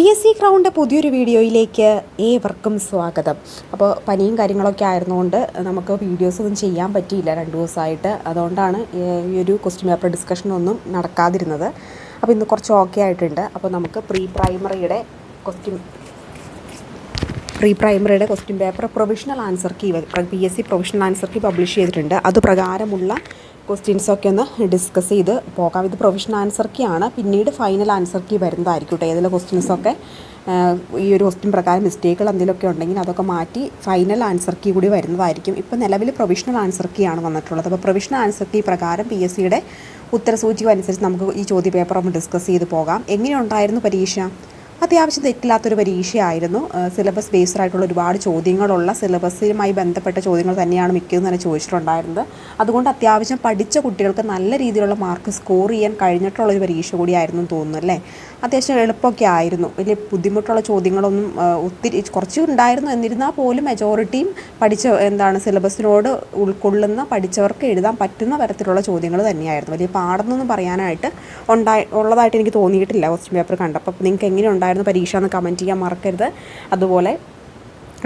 P S C crowned പുതിയൊരു വീഡിയോയിലേക്ക് ഏവർക്കും സ്വാഗതം. അപ്പോൾ പനിയും കാര്യങ്ങളൊക്കെ ആയിരുന്നുകൊണ്ട് നമുക്ക് വീഡിയോസ് ഒന്നും ചെയ്യാൻ പറ്റിയില്ല രണ്ട് ദിവസമായിട്ട്. അതുകൊണ്ടാണ് ഈ ഒരു ക്വസ്റ്റ്യൻ പേപ്പർ ഡിസ്കഷനൊന്നും നടക്കാതിരുന്നത്. അപ്പോൾ ഇന്ന് കുറച്ച് ഓക്കെ ആയിട്ടുണ്ട്. അപ്പോൾ നമുക്ക് പ്രീ പ്രൈമറിയുടെ question pre പ്രൈമറിയുടെ question paper provisional answer key P S C provisional answer key publish ചെയ്തിട്ടുണ്ട്. അത് പ്രകാരമുള്ള ക്വസ്റ്റ്യൻസൊക്കെ ഒന്ന് ഡിസ്കസ് ചെയ്ത് പോകാം. ഇത് പ്രൊവിഷണൽ ആൻസർ കീ ആണ്. പിന്നീട് ഫൈനൽ ആൻസർ കീ വരുന്നതായിരിക്കും കേട്ടോ ഏതെല്ലാം ക്വസ്റ്റ്യൻസൊക്കെ ഈ ഒരു ക്വസ്റ്റ്യൻ പ്രകാരം മിസ്റ്റേക്കുകൾ എന്തെങ്കിലുമൊക്കെ ഉണ്ടെങ്കിൽ അതൊക്കെ മാറ്റി ഫൈനൽ ആൻസർ കീ കൂടി വരുന്നതായിരിക്കും. ഇപ്പോൾ നിലവിൽ പ്രൊവിഷണൽ ആൻസർ കീ ആണ് വന്നിട്ടുള്ളത്. അപ്പോൾ പ്രൊവിഷണൽ ആൻസർ കീ പ്രകാരം പി എസ് സിയുടെ ഉത്തരസൂചിക അനുസരിച്ച് നമുക്ക് ഈ ചോദ്യ പേപ്പർ ഒന്ന് ഡിസ്കസ് ചെയ്ത് പോകാം. എങ്ങനെയുണ്ടായിരുന്നു പരീക്ഷ? അത്യാവശ്യം തെറ്റില്ലാത്തൊരു പരീക്ഷയായിരുന്നു. സിലബസ് ബേസ്ഡ് ആയിട്ടുള്ള ഒരുപാട് ചോദ്യങ്ങളുള്ള സിലബസുമായി ബന്ധപ്പെട്ട ചോദ്യങ്ങൾ തന്നെയാണ് മിക്കതും തന്നെ ചോദിച്ചിട്ടുണ്ടായിരുന്നത്. അതുകൊണ്ട് അത്യാവശ്യം പഠിച്ച കുട്ടികൾക്ക് നല്ല രീതിയിലുള്ള മാർക്ക് സ്കോർ ചെയ്യാൻ കഴിഞ്ഞിട്ടുള്ള ഒരു പരീക്ഷ കൂടിയായിരുന്നു തോന്നുന്നു അല്ലേ? അത്യാവശ്യം എളുപ്പമൊക്കെ ആയിരുന്നു. വലിയ ബുദ്ധിമുട്ടുള്ള ചോദ്യങ്ങളൊന്നും ഒത്തിരി കുറച്ച് ഉണ്ടായിരുന്നു. എന്നിരുന്നാൽ പോലും മെജോറിറ്റിയും പഠിച്ച എന്താണ് സിലബസിനോട് ഉൾക്കൊള്ളുന്ന പഠിച്ചവർക്ക് എഴുതാൻ പറ്റുന്ന തരത്തിലുള്ള ചോദ്യങ്ങൾ തന്നെയായിരുന്നു. വലിയ പാടെന്നൊന്നും പറയാനായിട്ട് ഉണ്ടായി ഉള്ളതായിട്ട് എനിക്ക് തോന്നിയിട്ടില്ല. ക്വസ്റ്റ്യൻ പേപ്പർ കണ്ടപ്പോൾ. നിങ്ങൾക്ക് എങ്ങനെ ഉണ്ടായിരുന്നു. പരീക്ഷ എന്ന് കമന്റ് ചെയ്യാൻ മറക്കരുത്. അതുപോലെ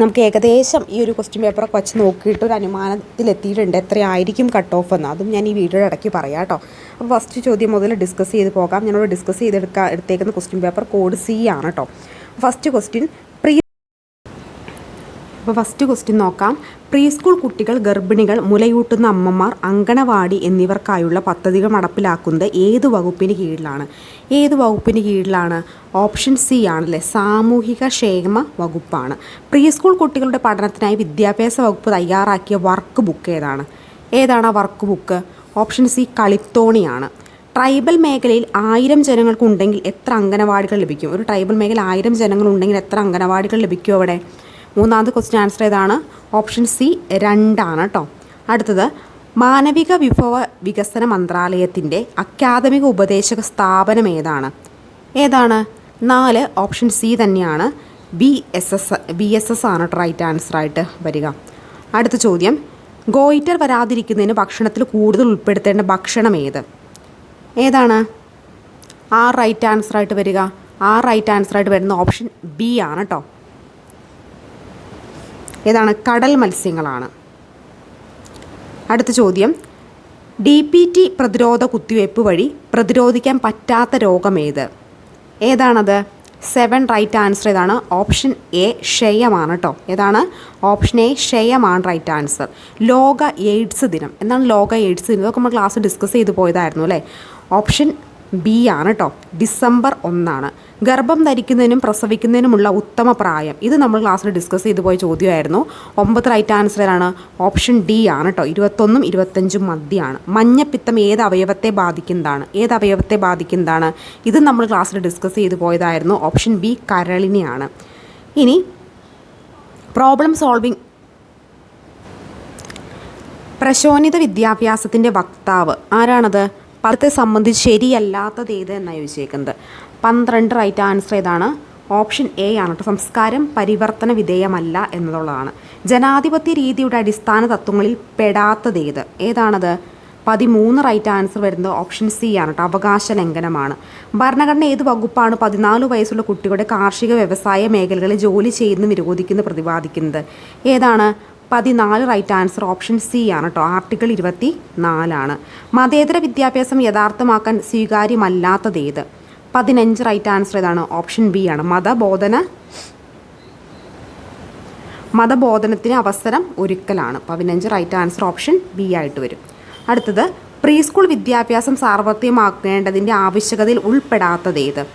നമുക്ക് ഏകദേശം ഈ ഒരു ക്വസ്റ്റ്യൻ പേപ്പറൊക്കെ വച്ച് നോക്കിയിട്ട് ഒരു അനുമാനത്തിലെത്തിയിട്ടുണ്ട്. എത്രയായിരിക്കും കട്ട് ഓഫ് എന്ന്. അതും ഞാൻ ഈ വീഡിയോയുടെ ഇടയ്ക്ക് പറയാം കേട്ടോ. അപ്പോൾ ഫസ്റ്റ് ചോദ്യം മുതൽ ഡിസ്കസ് ചെയ്ത് പോകാം. ഞാനോട് ഡിസ്കസ് ചെയ്തെടുക്കാൻ എടുത്തേക്കുന്ന ക്വസ്റ്റ്യൻ പേപ്പർ കോഡ് സി ആണ് കേട്ടോ. ഫസ്റ്റ് ക്വസ്റ്റ്യൻ അപ്പോൾ ഫസ്റ്റ് ക്വസ്റ്റ്യൻ നോക്കാം. പ്രീ സ്കൂൾ കുട്ടികൾ ഗർഭിണികൾ മുലയൂട്ടുന്ന അമ്മമാർ അങ്കണവാടി എന്നിവർക്കായുള്ള പദ്ധതികൾ നടപ്പിലാക്കുന്നത് ഏത് വകുപ്പിന് കീഴിലാണ്? ഏത് വകുപ്പിന് കീഴിലാണ്? ഓപ്ഷൻ സി ആണല്ലേ സാമൂഹിക ക്ഷേമ വകുപ്പാണ്. പ്രീ സ്കൂൾ കുട്ടികളുടെ പഠനത്തിനായി വിദ്യാഭ്യാസ വകുപ്പ് തയ്യാറാക്കിയ വർക്ക് ബുക്ക് ഏതാണ്? ഏതാണ് ആ വർക്ക് ബുക്ക്? ഓപ്ഷൻ സി കളിത്തോണിയാണ്. ട്രൈബൽ മേഖലയിൽ ആയിരം ജനങ്ങൾക്കുണ്ടെങ്കിൽ എത്ര അംഗനവാടികൾ ലഭിക്കും? ഒരു ട്രൈബൽ മേഖല ആയിരം ജനങ്ങളുണ്ടെങ്കിൽ എത്ര അംഗനവാടികൾ ലഭിക്കും അവിടെ? മൂന്നാമത്തെ ക്വസ്റ്റ്യൻ ആൻസർ ഏതാണ്? ഓപ്ഷൻ സി രണ്ടാണ് കേട്ടോ അടുത്തത് മാനവിക വിഭവ വികസന മന്ത്രാലയത്തിന്റെ അക്കാദമിക ഉപദേശക സ്ഥാപനം ഏതാണ്? ഏതാണ്? നാല് ഓപ്ഷൻ സി തന്നെയാണ്. B S S B S S ആണ് റൈറ്റ് ആൻസർ ആയിട്ട് വരിക. അടുത്ത ചോദ്യം ഗോയിറ്റർ വരാതിരിക്കുന്നതിന് ഭക്ഷണത്തിൽ കൂടുതൽ ഉൾപ്പെടുത്തേണ്ട ഭക്ഷണം ഏത്? ഏതാണ്? ആ റൈറ്റ് ആൻസർ ആയിട്ട് വരിക. ആ റൈറ്റ് ആൻസർ ആയിട്ട് വരുന്ന ഓപ്ഷൻ ബി ആണ് കേട്ടോ ഏതാണ്? കടൽ മത്സ്യങ്ങളാണ്. അടുത്ത ചോദ്യം. ഡി പി ടി പ്രതിരോധ കുത്തിവയ്പ്പ് വഴി പ്രതിരോധിക്കാൻ പറ്റാത്ത രോഗം ഏത്? ഏതാണത്? സെവൻ റൈറ്റ് ആൻസർ ഏതാണ്? ഓപ്ഷൻ എ ക്ഷയമാണ് കേട്ടോ ഏതാണ്? ഓപ്ഷൻ എ ക്ഷയമാണ് റൈറ്റ് ആൻസർ. ലോക എയ്ഡ്സ് ദിനം. എന്താണ് ലോക എയ്ഡ്സ് ദിനം? ഇതൊക്കെ നമ്മൾ ക്ലാസ് ഡിസ്കസ് ചെയ്തു പോയതായിരുന്നു അല്ലേ? ഓപ്ഷൻ ബി ആണ് കേട്ടോ ഡിസംബർ ഒന്നാണ്. ഗർഭം ധരിക്കുന്നതിനും പ്രസവിക്കുന്നതിനുമുള്ള ഉത്തമ പ്രായം. ഇത് നമ്മൾ ക്ലാസ്സിൽ ഡിസ്കസ് ചെയ്തു പോയ ചോദ്യമായിരുന്നു. ഒമ്പത് റൈറ്റ് ആൻസറാണ് ഓപ്ഷൻ ഡി ആണ് കേട്ടോ ഇരുപത്തൊന്നും ഇരുപത്തഞ്ചും മധ്യമാണ് മഞ്ഞപ്പിത്തം ഏത് അവയവത്തെ ബാധിക്കുന്നതാണ്? ഏത് അവയവത്തെ ബാധിക്കുന്നതാണ്? ഇത് നമ്മൾ ക്ലാസ്സിൽ ഡിസ്കസ് ചെയ്തു പോയതായിരുന്നു. ഓപ്ഷൻ ബി കരളിനെയാണ്. ഇനി പ്രോബ്ലം സോൾവിങ് പ്രശോനിത വിദ്യാഭ്യാസത്തിന്റെ വക്താവ് ആരാണത്? പദത്തെ സംബന്ധിച്ച് ശരിയല്ലാത്തത് ഏത് എന്നാണ് ചോദിച്ചേക്കുന്നത്? പന്ത്രണ്ട് റൈറ്റ് ആൻസർ ഏതാണ്? ഓപ്ഷൻ എ ആണ് കേട്ടോ. സംസ്കാരം പരിവർത്തന വിധേയമല്ല എന്നുള്ളതാണ് ജനാധിപത്യ രീതിയുടെ അടിസ്ഥാന തത്വങ്ങളിൽ പെടാത്തത് ഏത്? ഏതാണത്? പതിമൂന്ന് റൈറ്റ് ആൻസർ വരുന്നത് ഓപ്ഷൻ സി ആണ് കേട്ടോ. അവകാശ ലംഘനമാണ്. ഭരണഘടന ഏത് വകുപ്പാണ് പതിനാല് വയസ്സുള്ള കുട്ടികളുടെ കാർഷിക വ്യവസായ മേഖലകളിൽ ജോലി ചെയ്യുന്ന വിരോധിക്കുന്ന പ്രതിപാദിക്കുന്നത്? ഏതാണ്? പതിനാല് റൈറ്റ് ആൻസർ ഓപ്ഷൻ സി ആണ് കേട്ടോ. ആർട്ടിക്കിൾ ഇരുപത്തി നാലാണ് മതേതര വിദ്യാഭ്യാസം യഥാർത്ഥമാക്കാൻ സ്വീകാര്യമല്ലാത്തത് ഏത്? പതിനഞ്ച് റൈറ്റ് ആൻസർ ഏതാണ് ഓപ്ഷൻ ബി ആണ്. മതബോധന മതബോധനത്തിന് അവസരം ഒരുക്കലാണ്. പതിനഞ്ച് റൈറ്റ് ആൻസർ ഓപ്ഷൻ ബി ആയിട്ട് വരും. അടുത്തത് പ്രീ സ്കൂൾ വിദ്യാഭ്യാസം സാർവത്രികമാക്കേണ്ടതിന്റെ ആവശ്യകതയിൽ ഉൾപ്പെടാത്തത് ഏത്?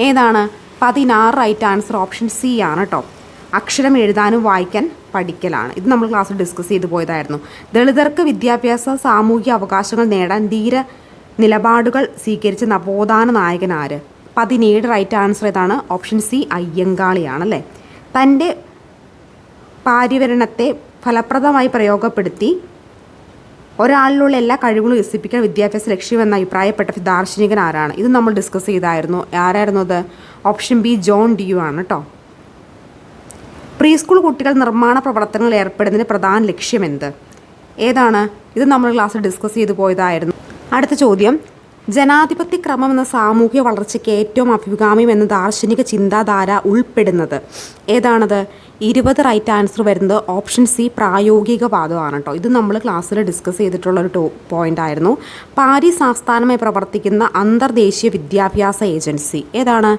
ഏതാണ്? പതിനാറ് റൈറ്റ് ആൻസർ ഓപ്ഷൻ സി ആണ് കേട്ടോ അക്ഷരം എഴുതാനും വായിക്കാൻ പഠിക്കലാണ്. ഇത് നമ്മൾ ക്ലാസ്സിൽ ഡിസ്കസ് ചെയ്തു പോയതായിരുന്നു. ദളിതർക്ക് വിദ്യാഭ്യാസ സാമൂഹിക അവകാശങ്ങൾ നേടാൻ ധീര നിലപാടുകൾ സ്വീകരിച്ച നവോത്ഥാന നായകൻ ആര്? പതിനേഴ് റൈറ്റ് ആൻസർ ഏതാണ് ഓപ്ഷൻ സി അയ്യങ്കാളിയാണല്ലേ? തന്റെ പാര്യവരണത്തെ ഫലപ്രദമായി പ്രയോഗപ്പെടുത്തി ഒരാളിലുള്ള എല്ലാ കഴിവുകളും വികസിപ്പിക്കാൻ വിദ്യാഭ്യാസ ലക്ഷ്യമെന്ന് അഭിപ്രായപ്പെട്ട ദാർശനികൻ ആരാണ്? ഇത് നമ്മൾ ഡിസ്കസ് ചെയ്തായിരുന്നു. ആരായിരുന്നു അത്? ഓപ്ഷൻ ബി ജോൺ ഡിയു ആണ് കേട്ടോ പ്രീ സ്കൂൾ കുട്ടികൾ നിർമ്മാണ പ്രവർത്തനങ്ങളിൽ ഏർപ്പെടുന്നതിന് പ്രധാന ലക്ഷ്യം എന്ത്? ഏതാണ്? ഇത് നമ്മൾ ക്ലാസ്സിൽ ഡിസ്കസ് ചെയ്തു പോയതായിരുന്നു. അടുത്ത ചോദ്യം. ജനാധിപത്യ ക്രമം എന്ന സാമൂഹ്യ വളർച്ചയ്ക്ക് ഏറ്റവും അഭികാമ്യം എന്ന ദാർശനിക ചിന്താധാര ഉൾപ്പെടുന്നത് ഏതാണത്? ഇരുപത് റൈറ്റ് ആൻസർ വരുന്നത് ഓപ്ഷൻ സി പ്രായോഗികവാദമാണ് കേട്ടോ ഇത് നമ്മൾ ക്ലാസ്സിൽ ഡിസ്കസ് ചെയ്തിട്ടുള്ള ഒരു ടോ പോയിന്റ് ആയിരുന്നു. പാരീസ് ആസ്ഥാനമായി പ്രവർത്തിക്കുന്ന അന്തർദേശീയ വിദ്യാഭ്യാസ ഏജൻസി ഏതാണ്?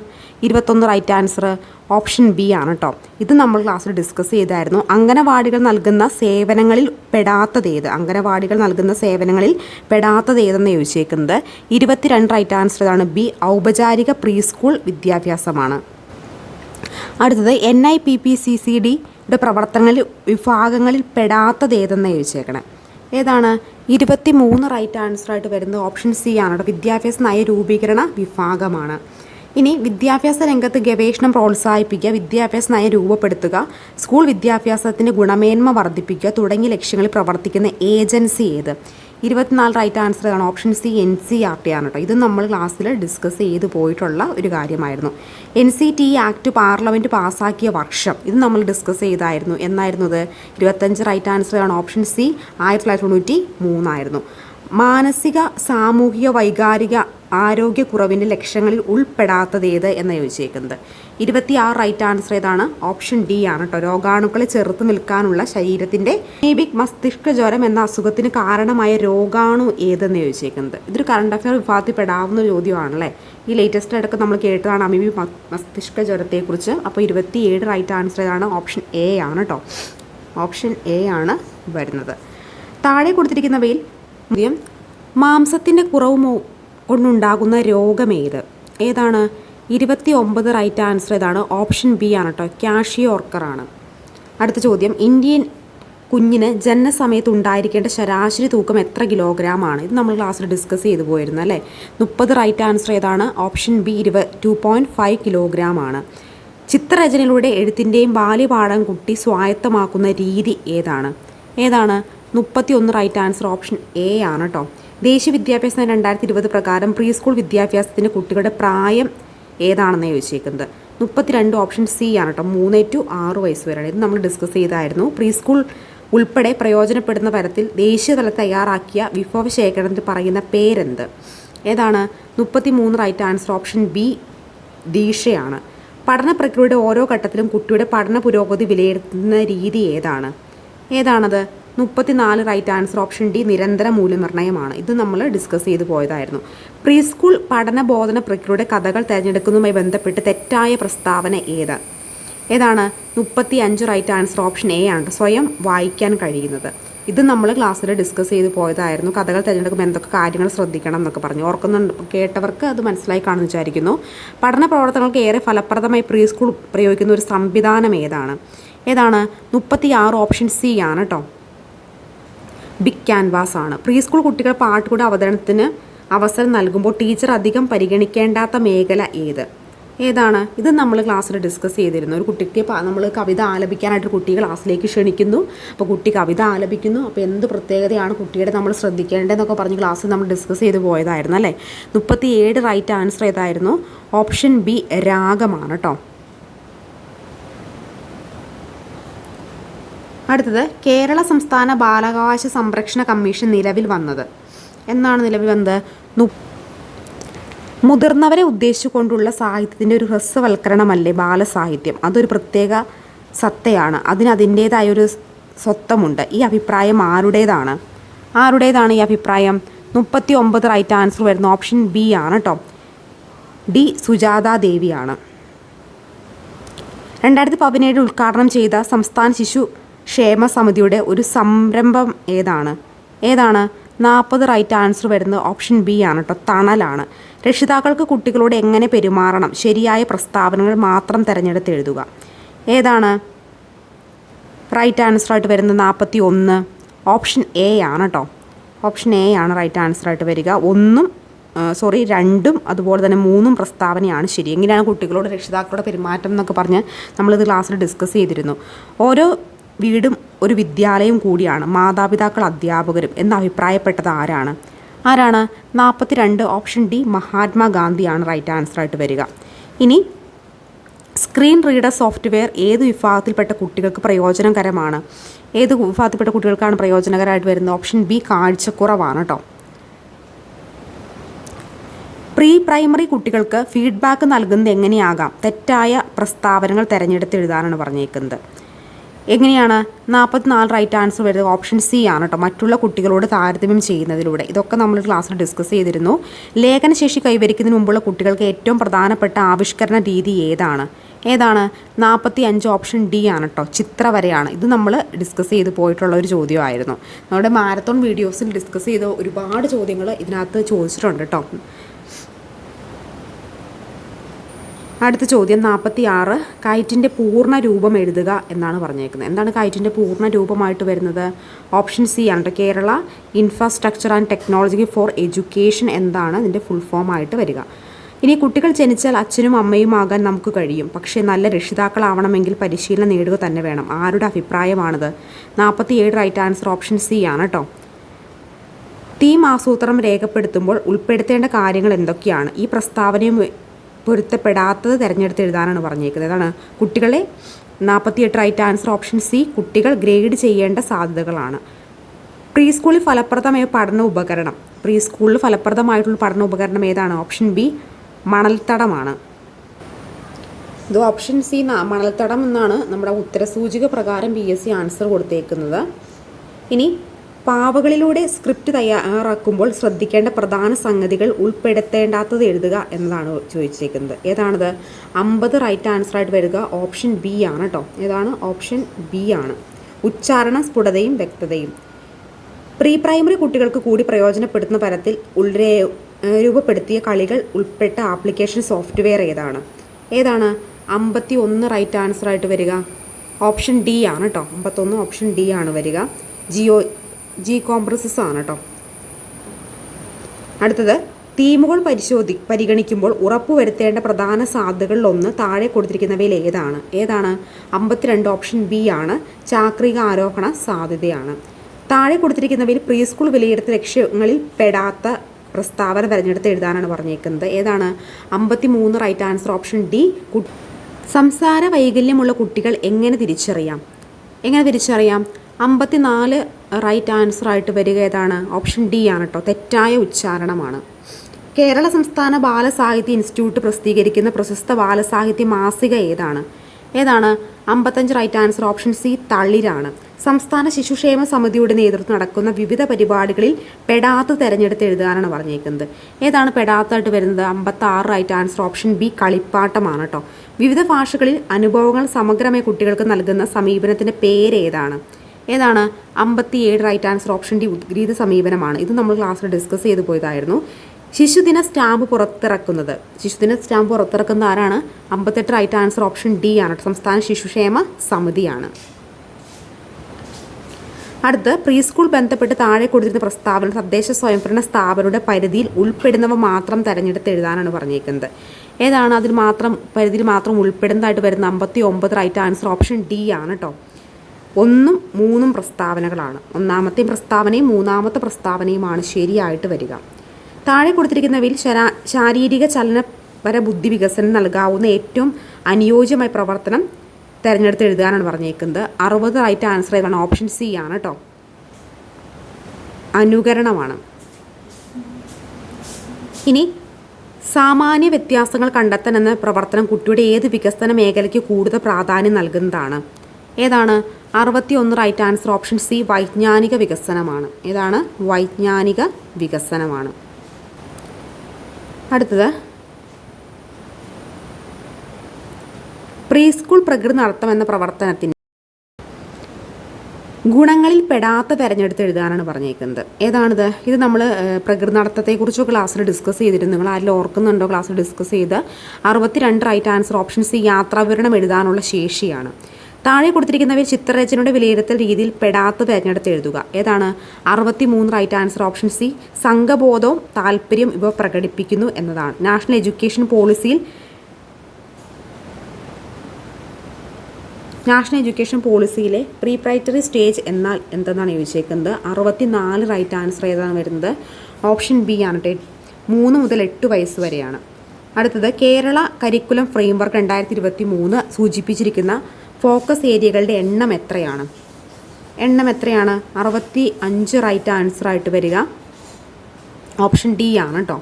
ഇരുപത്തൊന്ന് റൈറ്റ് ആൻസർ ഓപ്ഷൻ ബി ആണ് കേട്ടോ ഇത് നമ്മൾ ക്ലാസ്സിൽ ഡിസ്കസ് ചെയ്തായിരുന്നു. അംഗനവാടികൾ നൽകുന്ന സേവനങ്ങളിൽ പെടാത്തതേത് അംഗനവാടികൾ നൽകുന്ന സേവനങ്ങളിൽ പെടാത്തത് ഏതെന്ന് ചോദിച്ചേക്കുന്നത്? ഇരുപത്തിരണ്ട് റൈറ്റ് ആൻസർ ഇതാണ്. ബി ഔപചാരിക പ്രീ സ്കൂൾ വിദ്യാഭ്യാസമാണ്. അടുത്തത് N I P P C C ഡിയുടെ പ്രവർത്തനങ്ങളിൽ വിഭാഗങ്ങളിൽ പെടാത്തത് ഏതെന്ന് ചോദിച്ചേക്കണം? ഏതാണ്? ഇരുപത്തി മൂന്ന് റൈറ്റ് ആൻസറായിട്ട് വരുന്നത് ഓപ്ഷൻ സി ആണ് വിദ്യാഭ്യാസ നയ രൂപീകരണ വിഭാഗമാണ്. ഇനി വിദ്യാഭ്യാസ രംഗത്ത് ഗവേഷണം പ്രോത്സാഹിപ്പിക്കുക വിദ്യാഭ്യാസ നയം രൂപപ്പെടുത്തുക സ്കൂൾ വിദ്യാഭ്യാസത്തിന്റെ ഗുണമേന്മ വർദ്ധിപ്പിക്കുക തുടങ്ങിയ ലക്ഷ്യങ്ങളിൽ പ്രവർത്തിക്കുന്ന ഏജൻസി ഏത്? ഇരുപത്തിനാല് റൈറ്റ് ആൻസർ ആണ് option C N C R T ആണ് കേട്ടോ. ഇത് നമ്മൾ ക്ലാസ്സിൽ ഡിസ്കസ് ചെയ്ത് പോയിട്ടുള്ള ഒരു കാര്യമായിരുന്നു. N C T act parliament പാസ്സാക്കിയ വർഷം ഇത് നമ്മൾ ഡിസ്കസ് ചെയ്തായിരുന്നു. എന്നായിരുന്നു ഇത്? ഇരുപത്തഞ്ച് റൈറ്റ് ആൻസർ ആണ് ഓപ്ഷൻ സി ആയിരത്തി തൊള്ളായിരത്തി തൊണ്ണൂറ്റി മൂന്നായിരുന്നു. മാനസിക സാമൂഹിക വൈകാരിക ആരോഗ്യക്കുറവിന്റെ ഉൾപ്പെടാത്തത് ഏത് എന്ന് ചോദിച്ചേക്കുന്നത്. ഇരുപത്തിയാറ് റൈറ്റ് ആൻസർ ഏതാണ്? ഓപ്ഷൻ ഡി ആണ് കേട്ടോ രോഗാണുക്കളെ ചെറുത്ത് നിൽക്കാനുള്ള ശരീരത്തിന്റെ മീബിക് മസ്തിഷ്ക ജ്വരം എന്ന അസുഖത്തിന് കാരണമായ രോഗാണു ഏതെന്ന് ചോദിച്ചേക്കുന്നത്. ഇതൊരു കറണ്ട് അഫയർ വിഭാഗത്തിൽ പെടാവുന്ന ചോദ്യമാണല്ലേ? ഈ ലേറ്റസ്റ്റ് ആയിട്ടൊക്കെ നമ്മൾ കേട്ടതാണ് അമീബി മസ്തിഷ്ക ജ്വരത്തെക്കുറിച്ച്. അപ്പോൾ ഇരുപത്തിയേഴ് റൈറ്റ് ആൻസർ ഏതാണ്? ഓപ്ഷൻ എ ആണ് കേട്ടോ ഓപ്ഷൻ എ ആണ് വരുന്നത്. താഴെ കൊടുത്തിരിക്കുന്നവയിൽ മാംസത്തിന്റെ കുറവ് കൊണ്ടുണ്ടാകുന്ന രോഗമേത്? ഏതാണ്? ഇരുപത്തി ഒമ്പത് റൈറ്റ് ആൻസർ ഏതാണ് ഓപ്ഷൻ ബി ആണ് കേട്ടോ ക്യാഷിയോർക്കറാണ് അടുത്ത ചോദ്യം. ഇന്ത്യൻ കുഞ്ഞിന് ജനനസമയത്ത് ഉണ്ടായിരിക്കേണ്ട ശരാശരി തൂക്കം എത്ര കിലോഗ്രാം ആണ്? ഇത് നമ്മൾ ക്ലാസ്സിൽ ഡിസ്കസ് ചെയ്തു പോയിരുന്നു അല്ലേ? മുപ്പത് റൈറ്റ് ആൻസർ ഏതാണ്? ഓപ്ഷൻ ബി ഇരുപ ടു പോയിന്റ് ഫൈവ് കിലോഗ്രാം ആണ്. ചിത്രരചനയിലൂടെ എഴുത്തിന്റെയും ബാല്യപാഠം കുട്ടി സ്വായത്തമാക്കുന്ന രീതി ഏതാണ്? ഏതാണ്? മുപ്പത്തി ഒന്ന് റൈറ്റ് ആൻസർ ഓപ്ഷൻ എ ആണ് കേട്ടോ ദേശീയ വിദ്യാഭ്യാസ നയം രണ്ടായിരത്തി ഇരുപത് പ്രകാരം പ്രീ സ്കൂൾ വിദ്യാഭ്യാസത്തിന് കുട്ടികളുടെ പ്രായം ഏതാണെന്ന് ചോദിച്ചേക്കുന്നത്. മുപ്പത്തിരണ്ട് ഓപ്ഷൻ സി ആണ് കേട്ടോ മൂന്ന് ടു ആറ് വയസ്സ് വരെയാണ്. ഇത് നമ്മൾ ഡിസ്കസ് ചെയ്തായിരുന്നു. പ്രീ സ്കൂൾ ഉൾപ്പെടെ പ്രയോജനപ്പെടുന്ന തരത്തിൽ ദേശീയ തല തയ്യാറാക്കിയ വിഭവ ശേഖരണത്തിൽ പറയുന്ന പേരെന്ത്? ഏതാണ്? മുപ്പത്തി മൂന്ന് റൈറ്റ് ആൻസർ ഓപ്ഷൻ ബി ദീക്ഷയാണ്. പഠന പ്രക്രിയയുടെ ഓരോ ഘട്ടത്തിലും കുട്ടിയുടെ പഠന പുരോഗതി വിലയിരുത്തുന്ന രീതി ഏതാണ്? ഏതാണത്? മുപ്പത്തിനാല് റൈറ്റ് ആൻസർ ഓപ്ഷൻ ഡി നിരന്തര മൂല്യനിർണയമാണ്. ഇത് നമ്മൾ ഡിസ്കസ് ചെയ്തു പോയതായിരുന്നു. പ്രീ സ്കൂൾ പഠന ബോധന പ്രക്രിയയുടെ കഥകൾ തിരഞ്ഞെടുക്കുന്നതുമായി ബന്ധപ്പെട്ട് തെറ്റായ പ്രസ്താവന ഏത്? ഏതാണ്? മുപ്പത്തി അഞ്ച് റൈറ്റ് ആൻസർ ഓപ്ഷൻ എ ആണ് സ്വയം വായിക്കാൻ കഴിയുന്നത്. ഇത് നമ്മൾ ക്ലാസ്സിൽ ഡിസ്കസ് ചെയ്ത് പോയതായിരുന്നു. കഥകൾ തിരഞ്ഞെടുക്കുമ്പോൾ എന്തൊക്കെ കാര്യങ്ങൾ ശ്രദ്ധിക്കണം എന്നൊക്കെ പറഞ്ഞു. ഓർക്കുന്നുണ്ട് കേട്ടവർക്ക് അത് മനസ്സിലായി കാണുമെന്ന് വിചാരിക്കുന്നു. പഠന പ്രവർത്തനങ്ങൾക്ക് ഏറെ ഫലപ്രദമായി പ്രീ സ്കൂൾ പ്രയോഗിക്കുന്ന ഒരു സംവിധാനം ഏതാണ്? ഏതാണ്? മുപ്പത്തി ആറ് ഓപ്ഷൻ സി ആണ് കേട്ടോ ബിഗ് ക്യാൻവാസ് ആണ്. പ്രീ സ്കൂൾ കുട്ടികൾ പാട്ടുകൂടെ അവതരണത്തിന് അവസരം നൽകുമ്പോൾ ടീച്ചർ അധികം പരിഗണിക്കേണ്ടാത്ത മേഖല ഏത്? ഏതാണ്? ഇത് നമ്മൾ ക്ലാസ്സിൽ ഡിസ്കസ് ചെയ്തിരുന്നു. ഒരു കുട്ടിക്ക് നമ്മൾ കവിത ആലപിക്കാനായിട്ട് കുട്ടി ക്ലാസ്സിലേക്ക് ക്ഷണിക്കുന്നു. അപ്പോൾ കുട്ടി കവിത ആലപിക്കുന്നു. അപ്പോൾ എന്ത് പ്രത്യേകതയാണ് കുട്ടിയുടെ നമ്മൾ ശ്രദ്ധിക്കേണ്ടതെന്നൊക്കെ പറഞ്ഞ് ക്ലാസ്സിൽ നമ്മൾ ഡിസ്കസ് ചെയ്ത് പോയതായിരുന്നു അല്ലേ? മുപ്പത്തി ഏഴ് റൈറ്റ് ആൻസർ ഏതായിരുന്നു? ഓപ്ഷൻ ബി രാഗമാണ് കേട്ടോ അടുത്തത് കേരള സംസ്ഥാന ബാലാവകാശ സംരക്ഷണ കമ്മീഷൻ നിലവിൽ വന്നത്. എന്നാണ് നിലവിൽ വന്നത്? മുതിർന്നവരെ ഉദ്ദേശിച്ചുകൊണ്ടുള്ള സാഹിത്യത്തിന്റെ ഒരു ഹ്രസ്വവൽക്കരണമല്ലേ ബാലസാഹിത്യം? അതൊരു പ്രത്യേക സത്തയാണ്. അതിന് അതിന്റേതായ ഒരു സ്വത്വമുണ്ട്. ഈ അഭിപ്രായം ആരുടേതാണ്? ആരുടേതാണ് ഈ അഭിപ്രായം? മുപ്പത്തി ഒമ്പത് റൈറ്റ് ആൻസർ വരുന്ന ഓപ്ഷൻ ബി ആണ് കേട്ടോ ഡി സുജാത ദേവിയാണ്. രണ്ടായിരത്തി പതിനേഴ് ഉദ്ഘാടനം ചെയ്ത സംസ്ഥാന ശിശു ക്ഷേമ സമിതിയുടെ ഒരു സംരംഭം ഏതാണ്? ഏതാണ്? നാൽപ്പത് റൈറ്റ് ആൻസർ വരുന്നത് ഓപ്ഷൻ ബി ആണ് കേട്ടോ തണലാണ്. രക്ഷിതാക്കൾക്ക് കുട്ടികളോട് എങ്ങനെ പെരുമാറണം? ശരിയായ പ്രസ്താവനകൾ മാത്രം തിരഞ്ഞെടുത്ത് എഴുതുക. ഏതാണ്? റൈറ്റ് ആൻസർ ആയിട്ട് വരുന്നത് നാൽപ്പത്തി ഒന്ന് ഓപ്ഷൻ എ ആണ് കേട്ടോ ഓപ്ഷൻ എ ആണ് റൈറ്റ് ആൻസർ ആയിട്ട് വരിക. ഒന്നും സോറി രണ്ടും അതുപോലെ തന്നെ മൂന്നും പ്രസ്താവനയാണ് ശരി. എങ്ങനെയാണ് കുട്ടികളോട് രക്ഷിതാക്കളുടെ പെരുമാറ്റം എന്നൊക്കെ പറഞ്ഞ് നമ്മളിത് ക്ലാസ്സിൽ ഡിസ്കസ് ചെയ്തിരുന്നു. ഓരോ വീടും ഒരു വിദ്യാലയം കൂടിയാണ്. മാതാപിതാക്കൾ അധ്യാപകരും എന്ന് അഭിപ്രായപ്പെട്ടത് ആരാണ്? ആരാണ്? നാൽപ്പത്തി രണ്ട് ഓപ്ഷൻ ഡി മഹാത്മാഗാന്ധിയാണ് റൈറ്റ് ആൻസർ ആയിട്ട് വരിക. ഇനി സ്ക്രീൻ റീഡർ സോഫ്റ്റ്വെയർ ഏത് വിഭാഗത്തിൽപ്പെട്ട കുട്ടികൾക്ക് പ്രയോജനകരമാണ്? ഏത് വിഭാഗത്തിൽപ്പെട്ട കുട്ടികൾക്കാണ് പ്രയോജനകരമായിട്ട് വരുന്നത്? ഓപ്ഷൻ ബി കാഴ്ചക്കുറവാണ് കേട്ടോ പ്രീ പ്രൈമറി കുട്ടികൾക്ക് ഫീഡ്ബാക്ക് നൽകുന്നത് എങ്ങനെയാകാം? തെറ്റായ പ്രസ്താവനകൾ തിരഞ്ഞെടുത്ത് എഴുതാനാണ് പറഞ്ഞേക്കുന്നത്. എങ്ങനെയാണ് നാൽപ്പത്തിനാല് റൈറ്റ് ആൻസർ വരുന്നത്? ഓപ്ഷൻ സി ആണ് കേട്ടോ മറ്റുള്ള കുട്ടികളോട് താരതമ്യം ചെയ്യുന്നതിലൂടെ. ഇതൊക്കെ നമ്മൾ ക്ലാസ്സിൽ ഡിസ്കസ് ചെയ്തിരുന്നു. ലേഖനശേഷി കൈവരിക്കുന്നതിന് മുമ്പുള്ള കുട്ടികൾക്ക് ഏറ്റവും പ്രധാനപ്പെട്ട ആവിഷ്കരണ രീതി ഏതാണ്? ഏതാണ്? നാൽപ്പത്തി അഞ്ച് ഓപ്ഷൻ ഡി ആണ് കേട്ടോ ചിത്രവരയാണ് ഇത് നമ്മൾ ഡിസ്കസ് ചെയ്ത് പോയിട്ടുള്ള ഒരു ചോദ്യമായിരുന്നു. നമ്മുടെ മാരത്തോൺ വീഡിയോസിൽ ഡിസ്കസ് ചെയ്ത ഒരുപാട് ചോദ്യങ്ങൾ ഇതിനകത്ത് ചോദിച്ചിട്ടുണ്ട് കേട്ടോ അടുത്ത ചോദ്യം നാൽപ്പത്തി ആറ് കയറ്റിന്റെ പൂർണ രൂപം എഴുതുക എന്നാണ് പറഞ്ഞേക്കുന്നത്. എന്താണ് കയറ്റിന്റെ പൂർണ രൂപമായിട്ട് വരുന്നത്? ഓപ്ഷൻ സി ആണ് Kerala infrastructure and technology for education എന്താണ് ഇതിന്റെ ഫുൾ ഫോം ആയിട്ട് വരിക. ഇനി കുട്ടികൾ ജനിച്ചാൽ അച്ഛനും അമ്മയും ആകാൻ നമുക്ക് കഴിയും. പക്ഷേ നല്ല രക്ഷിതാക്കളാവണമെങ്കിൽ പരിശീലനം നേടുക തന്നെ വേണം. ആരുടെ അഭിപ്രായമാണിത്? നാൽപ്പത്തി ഏഴ് റൈറ്റ് ആൻസർ ഓപ്ഷൻ സി ആണ് കേട്ടോ തീം ആസൂത്രണം രേഖപ്പെടുത്തുമ്പോൾ ഉൾപ്പെടുത്തേണ്ട കാര്യങ്ങൾ എന്തൊക്കെയാണ്? ഈ പ്രസ്താവനയും പൊരുത്തപ്പെടാത്തത് തിരഞ്ഞെടുത്ത് എഴുതാനാണ് പറഞ്ഞേക്കുന്നത്. അതാണ് കുട്ടികളെ നാൽപ്പത്തിയെട്ട് റൈറ്റ് ആൻസർ ഓപ്ഷൻ സി കുട്ടികൾ ഗ്രേഡ് ചെയ്യേണ്ട സാധ്യതകളാണ്. പ്രീ സ്കൂളിൽ ഫലപ്രദമായ പഠന ഉപകരണം. പ്രീ സ്കൂളിൽ ഫലപ്രദമായിട്ടുള്ള പഠന ഉപകരണം ഏതാണ്? ഓപ്ഷൻ ബി മണൽത്തടമാണ്. ഇത് ഓപ്ഷൻ സി മണൽത്തടം എന്നാണ് നമ്മുടെ ഉത്തരസൂചിക പ്രകാരം പി എസ് സി ആൻസർ കൊടുത്തേക്കുന്നത്. ഇനി പാവകളിലൂടെ സ്ക്രിപ്റ്റ് തയ്യാറാക്കുമ്പോൾ ശ്രദ്ധിക്കേണ്ട പ്രധാന സംഗതികൾ ഉൾപ്പെടുത്തേണ്ടാത്തത് എഴുതുക എന്നതാണ് ചോദിച്ചേക്കുന്നത്. ഏതാണത്? അമ്പത് റൈറ്റ് ആൻസറായിട്ട് വരിക ഓപ്ഷൻ ബി ആണ് കേട്ടോ ഏതാണ്? ഓപ്ഷൻ ബി ആണ്. ഉച്ചാരണ സ്ഫുടതയും വ്യക്തതയും. പ്രീ പ്രൈമറി കുട്ടികൾക്ക് കൂടി പ്രയോജനപ്പെടുത്തുന്ന തരത്തിൽ ഉൾരേ രൂപപ്പെടുത്തിയ കളികൾ ഉൾപ്പെട്ട ആപ്ലിക്കേഷൻ സോഫ്റ്റ്വെയർ ഏതാണ്? ഏതാണ്? അമ്പത്തി ഒന്ന് റൈറ്റ് ആൻസറായിട്ട് വരിക. ഓപ്ഷൻ ഡി ആണ് കേട്ടോ അമ്പത്തൊന്ന് ഓപ്ഷൻ ഡി ആണ് വരിക. ജിയോ ജി കോംപ്രസസ് ആണ് കേട്ടോ അടുത്തത് തീമുകൾ പരിശോധി പരിഗണിക്കുമ്പോൾ ഉറപ്പുവരുത്തേണ്ട പ്രധാന സാധ്യതകളിലൊന്ന് താഴെ കൊടുത്തിരിക്കുന്നവയിൽ ഏതാണ്? ഏതാണ്? അമ്പത്തിരണ്ട് ഓപ്ഷൻ ബി ആണ്. ചാക്രിക ആരോഹണ സാധ്യതയാണ്. താഴെ കൊടുത്തിരിക്കുന്നവയിൽ പ്രീ സ്കൂൾ വിലയിരുത്തൽ ലക്ഷ്യങ്ങളിൽ പെടാത്ത പ്രസ്താവന തിരഞ്ഞെടുത്ത് എഴുതാനാണ് പറഞ്ഞേക്കുന്നത്. ഏതാണ്? അമ്പത്തി മൂന്ന് റൈറ്റ് ആൻസർ ഓപ്ഷൻ ഡി സംസാര വൈകല്യമുള്ള കുട്ടികൾ എങ്ങനെ തിരിച്ചറിയാം? എങ്ങനെ തിരിച്ചറിയാം? അമ്പത്തിനാല് റൈറ്റ് ആൻസർ ആയിട്ട് വരിക ഏതാണ്? ഓപ്ഷൻ ഡി ആണ് കേട്ടോ തെറ്റായ ഉച്ചാരണമാണ്. കേരള സംസ്ഥാന ബാലസാഹിത്യ ഇൻസ്റ്റിറ്റ്യൂട്ട് പ്രസിദ്ധീകരിക്കുന്ന പ്രശസ്ത ബാലസാഹിത്യ മാസിക ഏതാണ്? ഏതാണ്? അമ്പത്തഞ്ച് റൈറ്റ് ആൻസർ ഓപ്ഷൻ സി തളിരാണ്. സംസ്ഥാന ശിശുക്ഷേമ സമിതിയുടെ നേതൃത്വം നടക്കുന്ന വിവിധ പരിപാടികളിൽ പെടാത്ത തിരഞ്ഞെടുത്ത് എഴുതാനാണ് പറഞ്ഞേക്കുന്നത്. ഏതാണ് പെടാത്തായിട്ട് വരുന്നത്? അമ്പത്തി ആറ് റൈറ്റ് ആൻസർ ഓപ്ഷൻ ബി കളിപ്പാട്ടമാണ് കേട്ടോ വിവിധ ഭാഷകളിൽ അനുഭവങ്ങൾ സമഗ്രമായി കുട്ടികൾക്ക് നൽകുന്ന സമീപനത്തിന്റെ പേര് ഏതാണ്? ഏതാണ്? അമ്പത്തിയേഴ് റൈറ്റ് ആൻസർ ഓപ്ഷൻ ഡി ഉദ്ഗ്രീത സമീപനമാണ്. ഇത് നമ്മൾ ക്ലാസ്സിൽ ഡിസ്കസ് ചെയ്തു പോയതായിരുന്നു. ശിശുദിന സ്റ്റാമ്പ് പുറത്തിറക്കുന്നത്. ശിശുദിന സ്റ്റാമ്പ് പുറത്തിറക്കുന്ന ആരാണ്? അമ്പത്തെട്ട് റൈറ്റ് ആൻസർ ഓപ്ഷൻ ഡി ആണ്. സംസ്ഥാന ശിശുക്ഷേമ സമിതിയാണ്. അടുത്ത് പ്രീ സ്കൂൾ ബന്ധപ്പെട്ട് താഴെ കൊടുത്തിരുന്ന പ്രസ്താവന തദ്ദേശ സ്വയംഭരണ സ്ഥാപനയുടെ പരിധിയിൽ ഉൾപ്പെടുന്നവ മാത്രം തിരഞ്ഞെടുത്ത് എഴുതാനാണ് പറഞ്ഞേക്കുന്നത് ഏതാണ്? അതിൽ മാത്രം പരിധിയിൽ മാത്രം ഉൾപ്പെടുന്നതായിട്ട് വരുന്ന അമ്പത്തി ഒമ്പത് റൈറ്റ് ആൻസർ ഓപ്ഷൻ ഡി ആണ് കേട്ടോ ഒന്നും മൂന്നും പ്രസ്താവനകളാണ്. ഒന്നാമത്തെ പ്രസ്താവനയും മൂന്നാമത്തെ പ്രസ്താവനയുമാണ് ശരിയായിട്ട് വരിക. താഴെ കൊടുത്തിരിക്കുന്നവയിൽ ശരാ ശാരീരിക ചലനപര ബുദ്ധി വികസനം നൽകാവുന്ന ഏറ്റവും അനുയോജ്യമായ പ്രവർത്തനം തിരഞ്ഞെടുത്ത് എഴുതാനാണ് പറഞ്ഞേക്കുന്നത്. അറുപത് റൈറ്റ് ആൻസർ ഏതാണ് ഓപ്ഷൻ സി ആണ് കേട്ടോ അനുകരണമാണ്. ഇനി സാമാന്യ വ്യത്യാസങ്ങൾ കണ്ടെത്താൻ എന്ന പ്രവർത്തനം കുട്ടിയുടെ ഏത് വികസന മേഖലയ്ക്ക് കൂടുതൽ പ്രാധാന്യം നൽകുന്നതാണ്. ഏതാണ്? അറുപത്തി ഒന്ന് റൈറ്റ് ആൻസർ ഓപ്ഷൻ സി വൈജ്ഞാനിക വികസനമാണ്. ഏതാണ്? വൈജ്ഞാനിക വികസനമാണ്. അടുത്തത്. പ്രീ സ്കൂൾ പ്രകൃതി നടത്തം എന്ന പ്രവർത്തനത്തിന് ഗുണങ്ങളിൽ പെടാത്ത തിരഞ്ഞെടുത്ത് എഴുതാനാണ് പറഞ്ഞേക്കുന്നത്. ഏതാണിത്? ഇത് നമ്മൾ പ്രകൃതി നടത്തത്തെക്കുറിച്ചോ ക്ലാസ്സിൽ ഡിസ്കസ് ചെയ്തിരുന്നു. നിങ്ങൾ ആരെങ്കിലും ഓർക്കുന്നുണ്ടോ ക്ലാസ്സിൽ ഡിസ്കസ് ചെയ്ത് അറുപത്തിരണ്ട് റൈറ്റ് ആൻസർ ഓപ്ഷൻ സി യാത്രാവിവരണം എഴുതാനുള്ള ശേഷിയാണ്. താഴെ കൊടുത്തിരിക്കുന്നവയിൽ ചിത്രരചനയുടെ വിലയിരുത്തൽ രീതിയിൽ പെടാത്ത തിരഞ്ഞെടുത്ത് എഴുതുക. ഏതാണ്? അറുപത്തി മൂന്ന് റൈറ്റ് ആൻസർ ഓപ്ഷൻ സി സംഘബോധവും താല്പര്യം ഇവ പ്രകടിപ്പിക്കുന്നു എന്നതാണ്. നാഷണൽ എഡ്യൂക്കേഷൻ പോളിസിയിൽ നാഷണൽ എഡ്യൂക്കേഷൻ പോളിസിയിലെ പ്രീപ്രൈറ്ററി സ്റ്റേജ് എന്നാൽ എന്തെന്നാണ് ചോദിച്ചേക്കുന്നത്? അറുപത്തി നാല് റൈറ്റ് ആൻസർ ഏതാണ് വരുന്നത്? ഓപ്ഷൻ ബി ആണ് മൂന്ന് മുതൽ എട്ട് വയസ്സ് വരെയാണ്. അടുത്തത് കേരള കരിക്കുലം ഫ്രെയിംവർക്ക് രണ്ടായിരത്തി ഇരുപത്തി മൂന്ന് സൂചിപ്പിച്ചിരിക്കുന്ന ഫോക്കസ് ഏരിയകളുടെ എണ്ണം എത്രയാണ്? എണ്ണം എത്രയാണ്? അറുപത്തി അഞ്ച് റൈറ്റ് ആൻസർ ആയിട്ട് വരിക. ഓപ്ഷൻ ഡി ആണ് കേട്ടോ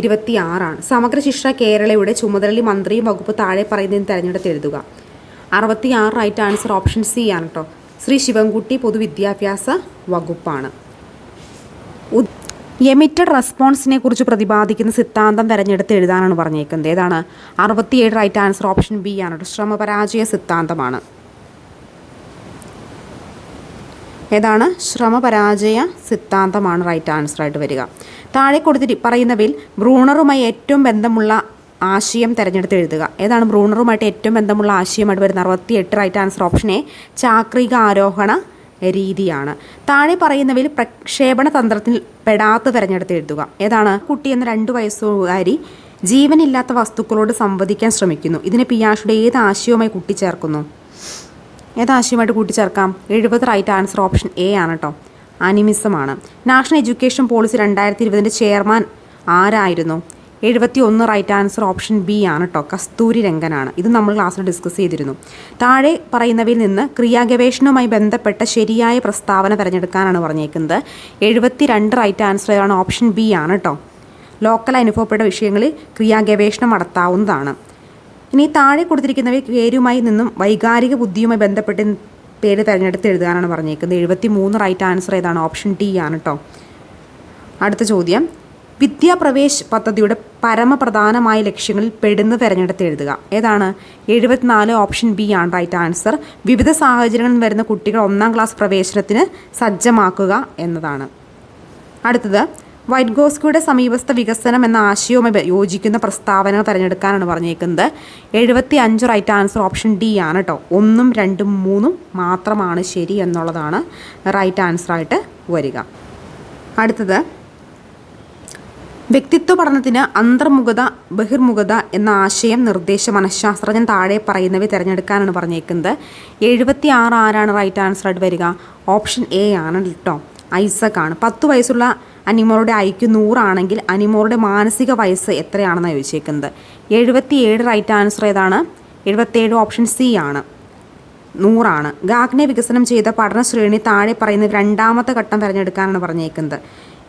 ഇരുപത്തി ആറാണ്. സമഗ്ര ശിക്ഷ കേരളയുടെ ചുമതലയിൽ മന്ത്രിയും വകുപ്പ് താഴെ പറയുന്നതിന് തിരഞ്ഞെടുത്ത് എഴുതുക. അറുപത്തി ആറ് റൈറ്റ് ആൻസർ ഓപ്ഷൻ സി ആണ് കേട്ടോ ശ്രീ ശിവൻകുട്ടി പൊതുവിദ്യാഭ്യാസ വകുപ്പാണ്. എമിറ്റഡ് റെസ്പോൺസിനെ കുറിച്ച് പ്രതിപാദിക്കുന്ന സിദ്ധാന്തം തിരഞ്ഞെടുത്ത് എഴുതാനാണ് പറഞ്ഞേക്കുന്നത്. ഏതാണ്? അറുപത്തിയേഴ് റൈറ്റ് ആൻസർ ഓപ്ഷൻ ബി ആണ്. ശ്രമപരാജയ സിദ്ധാന്തമാണ്. ഏതാണ്? ശ്രമപരാജയ സിദ്ധാന്തമാണ് റൈറ്റ് ആൻസർ ആയിട്ട് വരിക. താഴെ കൊടുത്തിട്ട് പറയുന്നവയിൽ ബ്രൂണറുമായി ഏറ്റവും ബന്ധമുള്ള ആശയം തിരഞ്ഞെടുത്ത് എഴുതുക. ഏതാണ് ബ്രൂണറുമായിട്ട് ഏറ്റവും ബന്ധമുള്ള ആശയമായിട്ട് വരുന്ന അറുപത്തി എട്ട് റൈറ്റ് ആൻസർ ഓപ്ഷൻ എ ചാക്രിക ആരോഹണ രീതിയാണ്. താഴെ പറയുന്നവയിൽ പ്രക്ഷേപണ തന്ത്രത്തിൽ പെടാത്ത തിരഞ്ഞെടുത്ത് എഴുതുക. ഏതാണ്? കുട്ടി എന്ന രണ്ടു വയസ്സുകാരി ജീവനില്ലാത്ത വസ്തുക്കളോട് സംവദിക്കാൻ ശ്രമിക്കുന്നു. ഇതിനെ പിയാഷുടെ ഏത് ആശയവുമായി കൂട്ടിച്ചേർക്കുന്നു? ഏത് ആശയമായിട്ട് കൂട്ടിച്ചേർക്കാം? എഴുപത് റൈറ്റ് ആൻസർ ഓപ്ഷൻ എ ആണ് കേട്ടോ അനിമിസമാണ്. നാഷണൽ എഡ്യൂക്കേഷൻ പോളിസി രണ്ടായിരത്തി ഇരുപതിന്റെ ചെയർമാൻ ആരായിരുന്നു? എഴുപത്തി ഒന്ന് റൈറ്റ് ആൻസർ ഓപ്ഷൻ ബി ആണ് കേട്ടോ കസ്തൂരി രംഗനാണ്. ഇത് നമ്മൾ ക്ലാസ്സിൽ ഡിസ്കസ് ചെയ്തിരുന്നു. താഴെ പറയുന്നവയിൽ നിന്ന് ക്രിയാഗവേഷണവുമായി ബന്ധപ്പെട്ട ശരിയായ പ്രസ്താവന തിരഞ്ഞെടുക്കാനാണ് പറഞ്ഞേക്കുന്നത്. എഴുപത്തി രണ്ട് റൈറ്റ് ആൻസർ ആണ് ഓപ്ഷൻ ബി ആണ് കേട്ടോ ലോക്കൽ അനുഭവപ്പെട്ട വിഷയങ്ങളിൽ ക്രിയാഗവേഷണം നടത്താവുന്നതാണ്. ഇനി താഴെ കൊടുത്തിരിക്കുന്നവയിൽ പേരുമായി നിന്നും വൈകാരിക ബുദ്ധിയുമായി ബന്ധപ്പെട്ട് പേര് തിരഞ്ഞെടുത്ത് എഴുതാനാണ് പറഞ്ഞേക്കുന്നത്. എഴുപത്തി മൂന്ന് റൈറ്റ് ആൻസർ ഏതാണ്? ഓപ്ഷൻ ഡി ആണ് കേട്ടോ അടുത്ത ചോദ്യം. വിദ്യാപ്രവേശ് പദ്ധതിയുടെ പരമപ്രധാനമായ ലക്ഷ്യങ്ങളിൽ പെടുന്ന തിരഞ്ഞെടുത്ത് എഴുതുക. ഏതാണ്? എഴുപത്തിനാല് ഓപ്ഷൻ ബി ആണ് റൈറ്റ് ആൻസർ. വിവിധ സാഹചര്യങ്ങളിൽ വരുന്ന കുട്ടികൾ ഒന്നാം ക്ലാസ് പ്രവേശനത്തിന് സജ്ജമാക്കുക എന്നതാണ്. അടുത്തത് വൈറ്റ് ഗോസ്കിയുടെ സമീപസ്ഥ വികസനം എന്ന ആശയവുമായി യോജിക്കുന്ന പ്രസ്താവനകൾ തിരഞ്ഞെടുക്കാനാണ് പറഞ്ഞേക്കുന്നത്. എഴുപത്തി അഞ്ച് റൈറ്റ് ആൻസർ ഓപ്ഷൻ ഡി ആണ് കേട്ടോ ഒന്നും രണ്ടും മൂന്നും മാത്രമാണ് ശരി എന്നുള്ളതാണ് റൈറ്റ് ആൻസറായിട്ട് വരിക. അടുത്തത് വ്യക്തിത്വ പഠനത്തിന് അന്തർമുഖത ബഹിർമുഖത എന്ന ആശയം നിർദ്ദേശ മനഃശാസ്ത്രജ്ഞൻ താഴെ പറയുന്നവ തിരഞ്ഞെടുക്കാനാണ് പറഞ്ഞേക്കുന്നത്. എഴുപത്തി ആറ് ആരാണ് റൈറ്റ് ആൻസർ ആയിട്ട് വരിക? ഓപ്ഷൻ എ ആണ് കേട്ടോ ഐസക് ആണ്. പത്ത് വയസ്സുള്ള അനിമോളുടെ ഐക്യു നൂറാണെങ്കിൽ അനിമോളുടെ മാനസിക വയസ്സ് എത്രയാണെന്ന് ചോദിച്ചേക്കുന്നത്. എഴുപത്തി ഏഴ് റൈറ്റ് ആൻസർ ഏതാണ്? എഴുപത്തേഴ് ഓപ്ഷൻ സി ആണ്. നൂറാണ് ഗാഗ്നെ വികസനം ചെയ്ത പഠന ശ്രേണി താഴെ പറയുന്ന രണ്ടാമത്തെ ഘട്ടം തിരഞ്ഞെടുക്കാനാണ് പറഞ്ഞേക്കുന്നത്.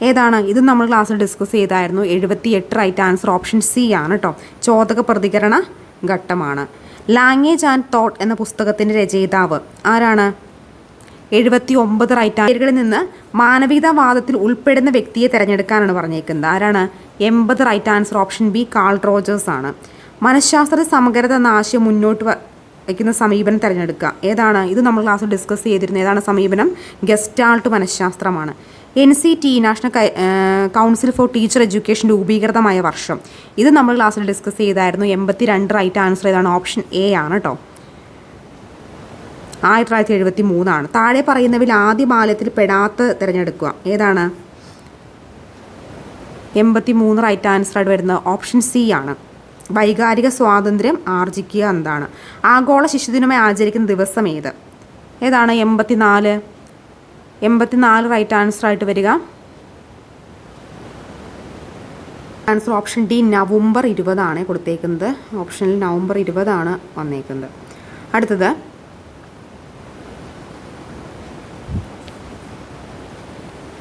ഏതാണ്? ഇത് നമ്മൾ ക്ലാസ്സിൽ ഡിസ്കസ് ചെയ്തായിരുന്നു. എഴുപത്തി എട്ട് റൈറ്റ് ആൻസർ ഓപ്ഷൻ സി ആണ് കേട്ടോ ചോദക പ്രതികരണ ഘട്ടമാണ്. ലാംഗ്വേജ് ആൻഡ് തോട്ട് എന്ന പുസ്തകത്തിന്റെ രചയിതാവ് ആരാണ്? എഴുപത്തി ഒമ്പത് റൈറ്റ് ആൻസറുകളിൽ നിന്ന് മാനവികതാവാദത്തിൽ ഉൾപ്പെടുന്ന വ്യക്തിയെ തിരഞ്ഞെടുക്കാനാണ് പറഞ്ഞേക്കുന്നത്. ആരാണ്? എൺപത് right answer option B Carl Rogers ആണ്. മനഃശാസ്ത്ര സമഗ്രത എന്ന ആശയം മുന്നോട്ട് വയ്ക്കുന്ന സമീപനം തിരഞ്ഞെടുക്കുക. ഏതാണ്? ഇത് നമ്മൾ ക്ലാസ്സിൽ ഡിസ്കസ് ചെയ്തിരുന്നത്. ഏതാണ് സമീപനം? Gestalt മനഃശാസ്ത്രമാണ്. N C T national council for teacher education രൂപീകൃതമായ വർഷം. ഇത് നമ്മൾ ക്ലാസ്സിൽ ഡിസ്കസ് ചെയ്തായിരുന്നു. എൺപത്തി രണ്ട് റൈറ്റ് ആൻസർ ഏതാണ് ഓപ്ഷൻ എ ആണ് കേട്ടോ ആയിരത്തി തൊള്ളായിരത്തി എഴുപത്തി മൂന്നാണ് താഴെ പറയുന്നവയിൽ ആദ്യ ബാലത്തിൽ പെടാത്ത തിരഞ്ഞെടുക്കുക. ഏതാണ്? എൺപത്തി മൂന്ന് റൈറ്റ് ആൻസർ ആയിട്ട് വരുന്ന ഓപ്ഷൻ സി ആണ്. വൈകാരിക സ്വാതന്ത്ര്യം ആർജിക്കുക എന്നതാണ്. ആഗോള ശിശുദിനമായി ആചരിക്കുന്ന ദിവസം ഏത്? ഏതാണ്? എൺപത്തിനാല്. എൺപത്തിനാല് റൈറ്റ് ആൻസർ ആയിട്ട് വരിക. ആൻസർ ഓപ്ഷൻ ഡി നവംബർ ഇരുപതാണ് കൊടുത്തേക്കുന്നത്. ഓപ്ഷനിൽ നവംബർ ഇരുപതാണ് വന്നേക്കുന്നത്. അടുത്തത്.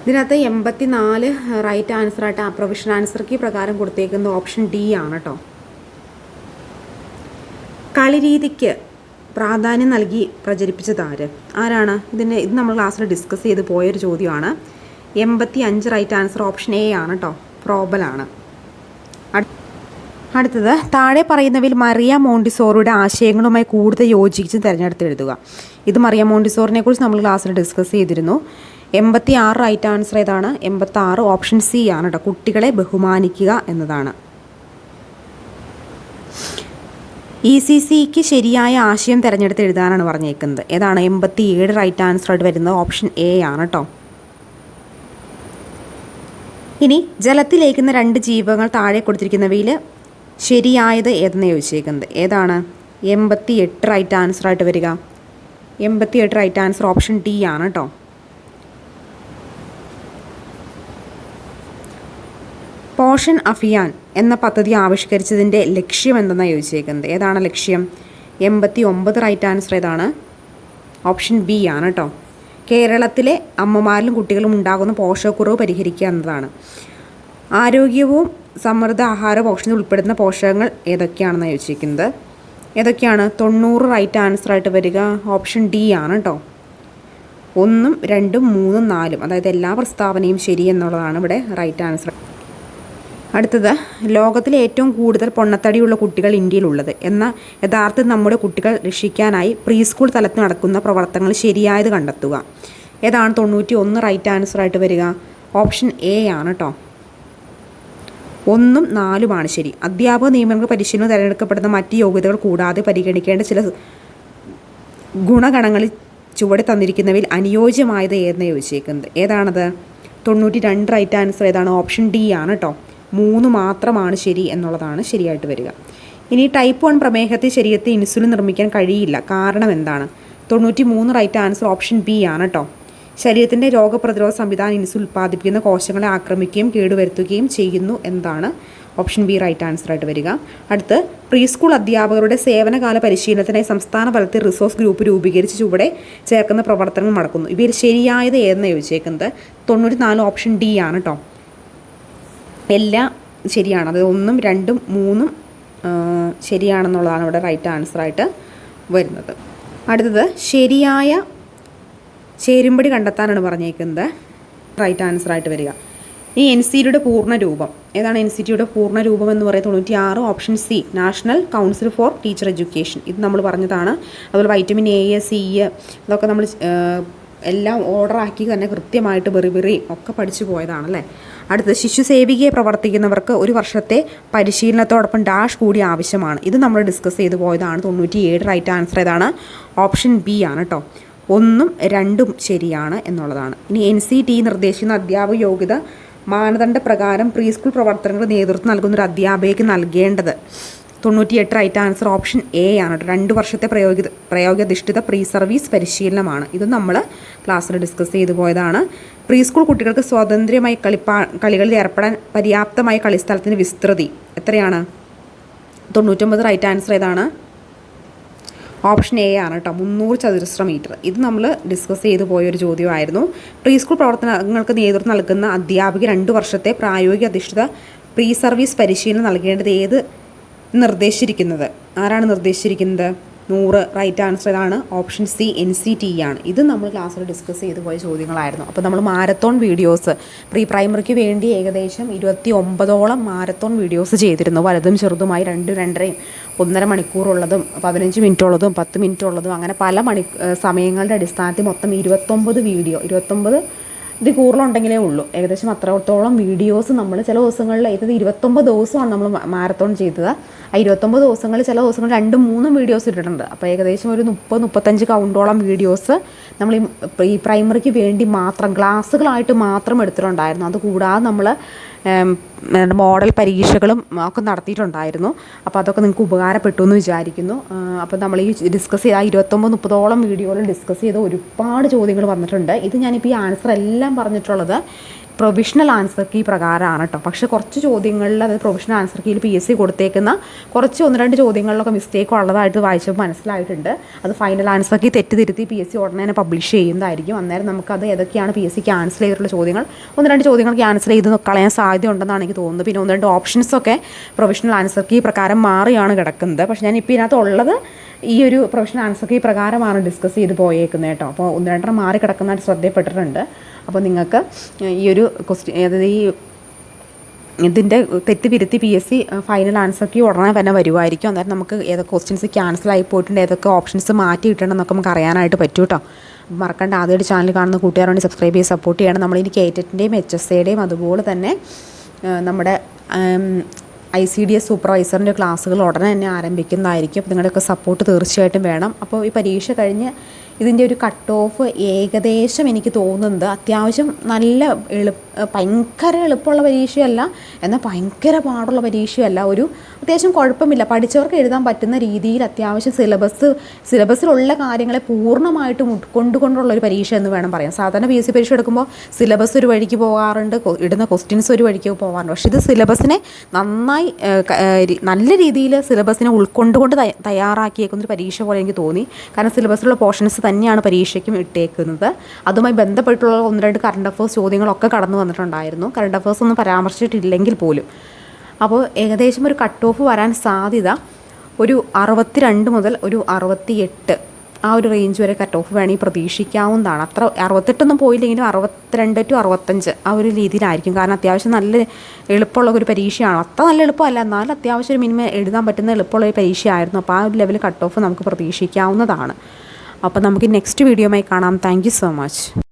ഇതിനകത്ത് എൺപത്തി നാല് റൈറ്റ് ആൻസറായിട്ട് ആ പ്രൊവിഷൻ ആൻസർ കീ പ്രകാരം കൊടുത്തേക്കുന്ന ഓപ്ഷൻ ഡി ആണ് കേട്ടോ കളിരീതിക്ക് പ്രാധാന്യം നൽകി പ്രചരിപ്പിച്ചത് ആര്? ആരാണ്? ഇതിനെ ഇത് നമ്മൾ ക്ലാസ്സിൽ ഡിസ്കസ് ചെയ്ത് പോയൊരു ചോദ്യമാണ്. എൺപത്തി അഞ്ച് റൈറ്റ് ആൻസർ ഓപ്ഷൻ എ ആണ് കേട്ടോ പ്രോബലാണ് അടു- അടുത്തത്. താഴെ പറയുന്നവയിൽ മറിയ മോണ്ടിസോറുടെ ആശയങ്ങളുമായി കൂടുതൽ യോജിച്ച് തിരഞ്ഞെടുത്ത് എഴുതുക. ഇത് മറിയ മോണ്ടിസോറിനെ കുറിച്ച് നമ്മൾ ക്ലാസ്സിൽ ഡിസ്കസ് ചെയ്തിരുന്നു. എൺപത്തി ആറ് റൈറ്റ് ആൻസർ ഏതാണ്? എൺപത്തി ആറ് ഓപ്ഷൻ സി ആണ് കേട്ടോ കുട്ടികളെ ബഹുമാനിക്കുക എന്നതാണ്. ഇ സി സിക്ക് ശരിയായ ആശയം തിരഞ്ഞെടുത്ത് എഴുതാനാണ് പറഞ്ഞേക്കുന്നത്. ഏതാണ്? എൺപത്തി ഏഴ് റൈറ്റ് ആൻസറായിട്ട് വരുന്നത് ഓപ്ഷൻ എ ആണ് കേട്ടോ ഇനി ജലത്തിലേക്കുന്ന രണ്ട് ജീവകൾ താഴെ കൊടുത്തിരിക്കുന്നവയിൽ ശരിയായത് ഏതെന്ന് ചോദിച്ചേക്കുന്നത്. ഏതാണ്? എൺപത്തി എട്ട് റൈറ്റ് ആൻസറായിട്ട് വരിക. എൺപത്തി എട്ട് റൈറ്റ് ആൻസർ ഓപ്ഷൻ ഡി ആണ് കേട്ടോ പോഷൻ അഫിയാൻ എന്ന പദ്ധതി ആവിഷ്കരിച്ചതിന്റെ ലക്ഷ്യം എന്തെന്നാണ് ചോദിച്ചേക്കുന്നത്? ഏതാണ് ലക്ഷ്യം? എൺപത്തി ഒമ്പത് റൈറ്റ് ആൻസർ ഏതാണ്? ഓപ്ഷൻ ബി ആണ് കേട്ടോ കേരളത്തിലെ അമ്മമാരിലും കുട്ടികളും ഉണ്ടാകുന്ന പോഷകക്കുറവ് പരിഹരിക്കുക എന്നതാണ്. ആരോഗ്യവും സമൃദ്ധ ആഹാര പോഷണത്തിൽ ഉൾപ്പെടുന്ന പോഷകങ്ങൾ ഏതൊക്കെയാണെന്ന് ചോദിച്ചിരിക്കുന്നത് ഏതൊക്കെയാണ്? തൊണ്ണൂറ് റൈറ്റ് ആൻസർ ആയിട്ട് വരിക. ഓപ്ഷൻ ഡി ആണ് കേട്ടോ ഒന്നും രണ്ടും മൂന്നും നാലും. അതായത് എല്ലാ പ്രസ്താവനയും ശരി എന്നുള്ളതാണ് ഇവിടെ റൈറ്റ് ആൻസർ അടുത്തത് ലോകത്തിലെ ഏറ്റവും കൂടുതൽ പൊണ്ണത്തടിയുള്ള കുട്ടികൾ ഇന്ത്യയിലുള്ളത്. എന്ന യഥാർത്ഥത്തിൽ നമ്മുടെ കുട്ടികൾ രക്ഷിക്കാനായി പ്രീ സ്കൂൾ തലത്തിൽ നടക്കുന്ന പ്രവർത്തനങ്ങൾ ശരിയായത് കണ്ടെത്തുക. ഏതാണ് തൊണ്ണൂറ്റി ഒന്ന് റൈറ്റ് ആൻസർ ആയിട്ട് വരിക? ഓപ്ഷൻ എ ആണ് കേട്ടോ ഒന്നും നാലുമാണ് ശരി. അധ്യാപക നിയമങ്ങൾ പരിശീലനം തിരഞ്ഞെടുക്കപ്പെടുന്ന മറ്റ് യോഗ്യതകൾ കൂടാതെ പരിഗണിക്കേണ്ട ചില ഗുണഗണങ്ങളിൽ ചുവടെ തന്നിരിക്കുന്നവയിൽ അനുയോജ്യമായത് ഏതെന്ന് ചോദിച്ചേക്കുന്നത്? ഏതാണത്? തൊണ്ണൂറ്റി രണ്ട് റൈറ്റ് ആൻസർ ഏതാണ്? ഓപ്ഷൻ ഡി ആണ് കേട്ടോ മൂന്ന് മാത്രമാണ് ശരി എന്നുള്ളതാണ് ശരിയായിട്ട് വരിക. ഇനി ടൈപ്പ് വൺ പ്രമേഹത്തെ ശരീരത്തെ ഇൻസുലിൻ നിർമ്മിക്കാൻ കഴിയില്ല. കാരണം എന്താണ്? തൊണ്ണൂറ്റി മൂന്ന് റൈറ്റ് ആൻസർ ഓപ്ഷൻ ബി ആണ് കേട്ടോ ശരീരത്തിന്റെ രോഗപ്രതിരോധ സംവിധാനം ഇൻസുലിൻ ഉൽപ്പാദിപ്പിക്കുന്ന കോശങ്ങളെ ആക്രമിക്കുകയും കേടുവരുത്തുകയും ചെയ്യുന്നു എന്താണ് ഓപ്ഷൻ ബി റൈറ്റ് ആൻസർ ആയിട്ട് വരിക. അടുത്ത് പ്രീ സ്കൂൾ അധ്യാപകരുടെ സേവനകാല പരിശീലനത്തിനായി സംസ്ഥാന തലത്തിൽ റിസോഴ്സ് ഗ്രൂപ്പ് രൂപീകരിച്ച് ചുവടെ ചേർക്കുന്ന പ്രവർത്തനങ്ങൾ നടക്കുന്നു. ഇവയിൽ ശരിയായത് ഏതെന്ന് ചോദിച്ചേക്കുന്നത്? തൊണ്ണൂറ്റി നാല് ഓപ്ഷൻ ഡി ആണ് കേട്ടോ എല്ലാം ശരിയാണ്. അത് ഒന്നും രണ്ടും മൂന്നും ശരിയാണെന്നുള്ളതാണ് ഇവിടെ റൈറ്റ് ആൻസറായിട്ട് വരുന്നത്. അടുത്തത് ശരിയായ ചേരുമ്പടി കണ്ടെത്താനാണ് പറഞ്ഞേക്കുന്നത്. റൈറ്റ് ആൻസറായിട്ട് വരിക. ഈ എൻ സി ഡിയുടെ പൂർണ രൂപം ഏതാണ് എൻ സി ടിയുടെ പൂർണ രൂപം എന്ന് പറയുന്നത്? തൊണ്ണൂറ്റി ആറ് option C national council for teacher education ഇത് നമ്മൾ പറഞ്ഞതാണ്. അതുപോലെ വൈറ്റമിൻ എ സി ഇതൊക്കെ നമ്മൾ എല്ലാം ഓർഡർ ആക്കി തന്നെ കൃത്യമായിട്ട് ബെറി ബെറി ഒക്കെ പഠിച്ചു പോയതാണല്ലേ അടുത്തത് ശിശു സേവികയെ പ്രവർത്തിക്കുന്നവർക്ക് ഒരു വർഷത്തെ പരിശീലനത്തോടൊപ്പം ഡാഷ് കൂടി ആവശ്യമാണ്. ഇത് നമ്മൾ ഡിസ്കസ് ചെയ്തു പോയതാണ്. തൊണ്ണൂറ്റി ഏഴ് റൈറ്റ് ആൻസർ ഏതാണ് ഓപ്ഷൻ ബി ആണ് കേട്ടോ ഒന്നും രണ്ടും ശരിയാണ് എന്നുള്ളതാണ്. ഇനി എൻ സി ടി നിർദ്ദേശിക്കുന്ന അധ്യാപക യോഗ്യത മാനദണ്ഡ പ്രകാരം പ്രീ സ്കൂൾ പ്രവർത്തനങ്ങൾ നേതൃത്വം നൽകുന്ന ഒരു അധ്യാപകയ്ക്ക് നൽകേണ്ടത്. തൊണ്ണൂറ്റിയെട്ട് റൈറ്റ് ആൻസർ ഓപ്ഷൻ എ ആണ് രണ്ട് വർഷത്തെ പ്രയോഗ പ്രയോഗാധിഷ്ഠിത പ്രീ സർവീസ് പരിശീലനമാണ്. ഇത് നമ്മൾ ക്ലാസ്സിൽ ഡിസ്കസ് ചെയ്തു പോയതാണ്. പ്രീ സ്കൂൾ കുട്ടികൾക്ക് സ്വതന്ത്രമായി കളിപ്പാ കളികളിൽ ഏർപ്പെടാൻ പര്യാപ്തമായ കളിസ്ഥലത്തിന്റെ വിസ്തൃതി. എത്രയാണ്? തൊണ്ണൂറ്റൊമ്പത് റൈറ്റ് ആൻസർ ഏതാണ്? ഓപ്ഷൻ എ ആണ് കേട്ടോ. മുന്നൂറ് ചതുരശ്ര മീറ്റർ. ഇത് നമ്മൾ ഡിസ്കസ് ചെയ്തു പോയൊരു ചോദ്യമായിരുന്നു. പ്രീ സ്കൂൾ പ്രവർത്തനങ്ങൾക്ക് നേതൃത്വം നൽകുന്ന അധ്യാപിക രണ്ട് വർഷത്തെ പ്രായോഗിക അധിഷ്ഠിത പ്രീ സർവീസ് പരിശീലനം നൽകേണ്ടത് ഏത് നിർദ്ദേശിച്ചിരിക്കുന്നത്? ആരാണ് നിർദ്ദേശിച്ചിരിക്കുന്നത്? നൂറ് റൈറ്റ് ആൻസർ ഇതാണ്. Option C N C T ആണ്. ഇത് നമ്മൾ ക്ലാസ്സിൽ ഡിസ്കസ് ചെയ്തു പോയ ചോദ്യങ്ങളായിരുന്നു. അപ്പോൾ നമ്മൾ മാരത്തോൺ വീഡിയോസ് പ്രീ പ്രൈമറിക്ക് വേണ്ടി ഏകദേശം ഇരുപത്തി ഒമ്പതോളം മാരത്തോൺ വീഡിയോസ് ചെയ്തിരുന്നു. വലുതും ചെറുതുമായി രണ്ട് രണ്ടരയും ഒന്നര മണിക്കൂറുള്ളതും പതിനഞ്ച് മിനിറ്റുള്ളതും പത്ത് മിനിറ്റുള്ളതും അങ്ങനെ പല മണി സമയങ്ങളുടെ അടിസ്ഥാനത്തിൽ മൊത്തം ഇരുപത്തൊമ്പത് വീഡിയോ ഇരുപത്തൊമ്പത് ഇത് കൂടുതലുണ്ടെങ്കിലേ ഉള്ളൂ. ഏകദേശം അത്രത്തോളം വീഡിയോസ് നമ്മൾ ചില ദിവസങ്ങളിൽ ഇത് ഇരുപത്തൊമ്പത് ദിവസമാണ് നമ്മൾ മാരത്തോൺ ചെയ്തത്. ആ ഇരുപത്തൊമ്പത് ദിവസങ്ങളിൽ ചില ദിവസങ്ങളിൽ രണ്ടും മൂന്നും വീഡിയോസ് ഇട്ടിട്ടുണ്ട്. അപ്പോൾ ഏകദേശം ഒരു മുപ്പത് മുപ്പത്തഞ്ച് കൗണ്ടോളം വീഡിയോസ് നമ്മൾ ഈ പ്രൈമറിക്ക് വേണ്ടി മാത്രം ക്ലാസ്സുകളായിട്ട് മാത്രം എടുത്തിട്ടുണ്ടായിരുന്നു. അതുകൂടാതെ നമ്മൾ മോഡൽ പരീക്ഷകളും ഒക്കെ നടത്തിയിട്ടുണ്ടായിരുന്നു. അപ്പോൾ അതൊക്കെ നിങ്ങൾക്ക് ഉപകാരപ്പെട്ടു എന്ന് വിചാരിക്കുന്നു. അപ്പോൾ നമ്മൾ ഈ ഡിസ്കസ് ചെയ്ത ഇരുപത്തൊമ്പത് മുപ്പതോളം വീഡിയോകൾ ഡിസ്കസ് ചെയ്ത ഒരുപാട് ചോദ്യങ്ങൾ വന്നിട്ടുണ്ട്. ഇത് ഞാനിപ്പോൾ ഈ ആൻസർ എല്ലാം പറഞ്ഞിട്ടുള്ളത് പ്രൊവിഷണൽ ആൻസർ കീ പ്രകാരമാണ് കേട്ടോ പക്ഷേ കുറച്ച് ചോദ്യങ്ങളിൽ അത് പ്രൊവിഷണൽ ആൻസർ കീയിൽ പി എസ് സി കൊടുത്തേക്കുന്ന കുറച്ച് ഒന്ന് രണ്ട് ചോദ്യങ്ങളിലൊക്കെ മിസ്റ്റേക്ക് ഉള്ളതായിട്ട് വായിച്ചപ്പോൾ മനസ്സിലായിട്ടുണ്ട്. അത് ഫൈനൽ ആൻസർ കീ തെറ്റ് തിരുത്തി പി എസ് സി ഉടനെ തന്നെ പബ്ലിഷ് ചെയ്യുന്നതായിരിക്കും. അന്നേരം നമുക്കത് ഏതൊക്കെയാണ് പി എസ് സി ക്യാൻസൽ ചെയ്തിട്ടുള്ള ചോദ്യങ്ങൾ? ഒന്ന് രണ്ട് ചോദ്യങ്ങൾ ക്യാൻസൽ ചെയ്ത് കളയാൻ സാധ്യത ഉണ്ടെന്നാണ് എനിക്ക് തോന്നുന്നത്. പിന്നെ ഒന്ന് രണ്ട് ഓപ്ഷൻസൊക്കെ പ്രൊവിഷണൽ ആൻസർ കീ പ്രകാരം മാറിയാണ് കിടക്കുന്നത്. പക്ഷേ ഞാൻ ഇപ്പോൾ ഇതിനകത്ത് ഉള്ളത് ഈ ഒരു പ്രൊഫഷണൽ ആൻസർ ഈ പ്രകാരമാണ് ഡിസ്കസ് ചെയ്ത് പോയേക്കുന്നത് കേട്ടോ. അപ്പോൾ ഒന്ന് രണ്ടെണ്ണം മാറി കിടക്കുന്നതായിട്ട് ശ്രദ്ധയപ്പെട്ടിട്ടുണ്ട്. അപ്പോൾ നിങ്ങൾക്ക് ഈ ഒരു ക്വസ്റ്റ്യൻ അതായത് ഈ ഇതിന്റെ തെറ്റ് തിരുത്തി പി എസ് സി ഫൈനൽ ആൻസർക്ക് ഉടനെ തന്നെ വരുമായിരിക്കും അന്നേരം നമുക്ക് ഏതൊക്കെ ക്വസ്റ്റ്യൻസ് ക്യാൻസൽ ആയി പോയിട്ടുണ്ട് ഏതൊക്കെ ഓപ്ഷൻസ് മാറ്റി കിട്ടണമെന്നൊക്കെ നമുക്ക് അറിയാനായിട്ട് പറ്റും കേട്ടോ. മറക്കണ്ട ആദ്യമായിട്ട് ചാനൽ കാണുന്ന കൂട്ടുകാരോട് സബ്സ്ക്രൈബ് ചെയ്ത് സപ്പോർട്ട് ചെയ്യണം. നമ്മളിനി കേറ്ററ്റിന്റെയും എച്ച് എസ് എയുടെയും അതുപോലെ തന്നെ നമ്മുടെ ഐ സി ഡി എസ് സൂപ്പർവൈസറിന്റെ ക്ലാസ്സുകൾ ഉടനെ തന്നെ ആരംഭിക്കുന്നതായിരിക്കും. നിങ്ങളുടെയൊക്കെ സപ്പോർട്ട് തീർച്ചയായിട്ടും വേണം. അപ്പോൾ ഈ പരീക്ഷ കഴിഞ്ഞ് ഇതിന്റെ ഒരു കട്ട് ഓഫ് ഏകദേശം എനിക്ക് തോന്നുന്നത് അത്യാവശ്യം നല്ല എളു ഭയങ്കര എളുപ്പമുള്ള പരീക്ഷയല്ല എന്നാൽ ഭയങ്കര പാടുള്ള പരീക്ഷയല്ല. ഒരു അത്യാവശ്യം കുഴപ്പമില്ല. പഠിച്ചവർക്ക് എഴുതാൻ പറ്റുന്ന രീതിയിൽ അത്യാവശ്യം സിലബസ് സിലബസിലുള്ള കാര്യങ്ങളെ പൂർണമായിട്ടും ഉൾക്കൊണ്ടുകൊണ്ടുള്ള ഒരു പരീക്ഷ എന്ന് വേണം പറയാം സാധാരണ പി എസ് സി പരീക്ഷ എടുക്കുമ്പോൾ സിലബസ് ഒരു വഴിക്ക് പോകാറുണ്ട് ഇടുന്ന ക്വസ്റ്റ്യൻസ് ഒരു വഴിക്ക് പോകാറുണ്ട്. പക്ഷേ ഇത് സിലബസിനെ നന്നായി നല്ല രീതിയിൽ സിലബസിനെ ഉൾക്കൊണ്ടുകൊണ്ട് തയ്യ- തയ്യാറാക്കിയേക്കുന്ന ഒരു പരീക്ഷ പോലെ എനിക്ക് തോന്നി. കാരണം സിലബസിലുള്ള പോർഷൻസ് തന്നെയാണ് പരീക്ഷയ്ക്കും ഇട്ടേക്കുന്നത്. അതുമായി ബന്ധപ്പെട്ടുള്ള ഒന്ന് രണ്ട് കറണ്ട് അഫേഴ്സ് ചോദ്യങ്ങളൊക്കെ കടന്നു വന്നിട്ടുണ്ടായിരുന്നു. കറണ്ട് അഫേഴ്സ് ഒന്നും പരാമർശിച്ചിട്ടില്ലെങ്കിൽ പോലും. അപ്പോൾ ഏകദേശം ഒരു കട്ട് ഓഫ് വരാൻ സാധ്യത ഒരു അറുപത്തി രണ്ട് മുതൽ ഒരു അറുപത്തി എട്ട് ആ ഒരു റേഞ്ച് വരെ കട്ട് ഓഫ് വേണമെങ്കിൽ പ്രതീക്ഷിക്കാവുന്നതാണ്. അത്ര അറുപത്തെട്ടൊന്നും പോയില്ലെങ്കിലും അറുപത്തിരണ്ട് ടു അറുപത്തഞ്ച് ആ ഒരു രീതിയിലായിരിക്കും. കാരണം അത്യാവശ്യം നല്ല എളുപ്പമുള്ള ഒരു പരീക്ഷയാണ്. അത്ര നല്ല എളുപ്പമല്ല. എന്നാലും അത്യാവശ്യം ഒരു മിനിമം എഴുതാൻ പറ്റുന്ന എളുപ്പമുള്ള ഒരു പരീക്ഷയായിരുന്നു. അപ്പോൾ ആ ഒരു ലെവൽ കട്ട് ഓഫ് നമുക്ക് പ്രതീക്ഷിക്കാവുന്നതാണ്. അപ്പോൾ നമുക്ക് നെക്സ്റ്റ് വീഡിയോയുമായി കാണാം. Thank so much